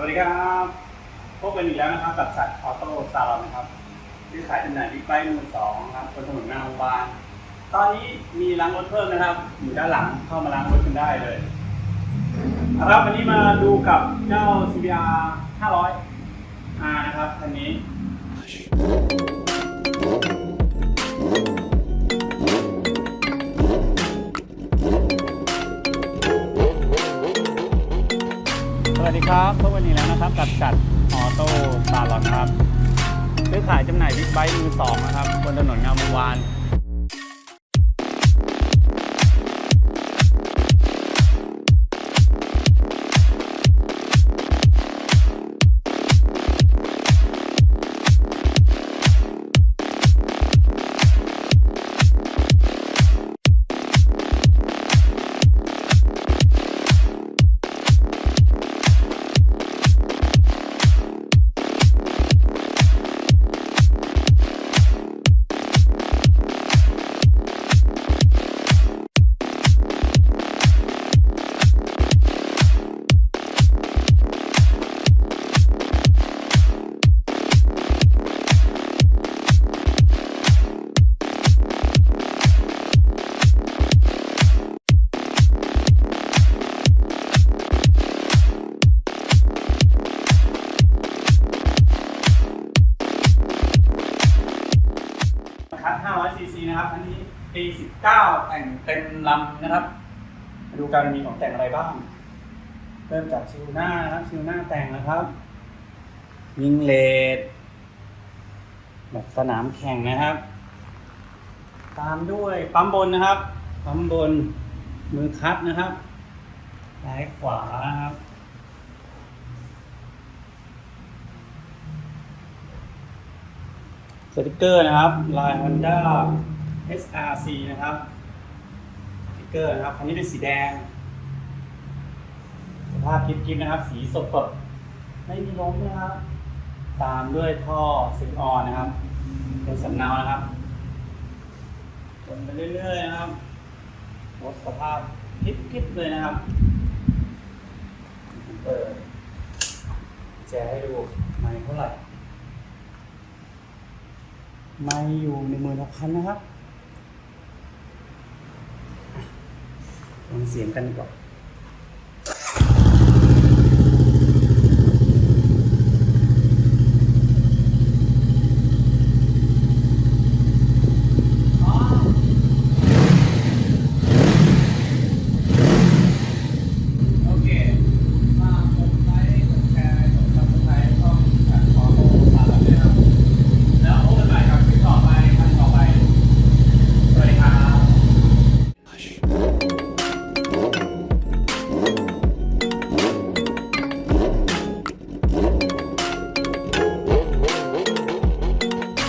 วัสดีครับพบกันอีกแล้วนะครับกับสัตว์ออโต้ซาลนะครับซื้อขายจำหน่ายบิ๊กไบค์มือสองครับบนถนนหน้าโรงพยาบาลตอนนี้มีล้างรถเพิ่มนะครับ อยู่ด้านหลังเข้ามาล้างรถกันได้เลยเอาครับวันนี้มาดูกับเจ้า CBR 500 R นะครับคันนี้ ดีครับพบกันอีกแล้วนะครับกับจัดออโต้ซาลอนครับ ซื้อขายจำหน่ายบิ๊กไบค์มือสองนะครับบนถนนงามวงวาน 500ซีซีนะครับ อันนี้ปี19 แต่งเต็มลำนะครับมาดูกันมีของแต่งอะไรบ้าง เริ่มจากชิวหน้านะครับชิวหน้าแต่งนะครับ ยิงเลดแบบสนามแข่งนะครับ ตามด้วยปั๊มบนนะครับ ปั๊มบนมือคัดนะครับซ้ายขวานะครับ สติกเกอร์นะครับลาย Honda SRC นะครับสติกเกอร์นะครับคันนี้เป็นสีแดงสภาพกิ๊บๆนะครับ สีสดสดไม่มีล้มนะครับ ตามด้วยท่อซิงออนนะครับ เป็นสำเนานะครับวนไปเรื่อยๆนะครับรถสภาพกิ๊บๆเลยนะครับเปิดแจให้ดูไม่เท่าไหร่ ไม่อยู่ในหมื่นหกพันนะครับลองเสียงกันดีกว่า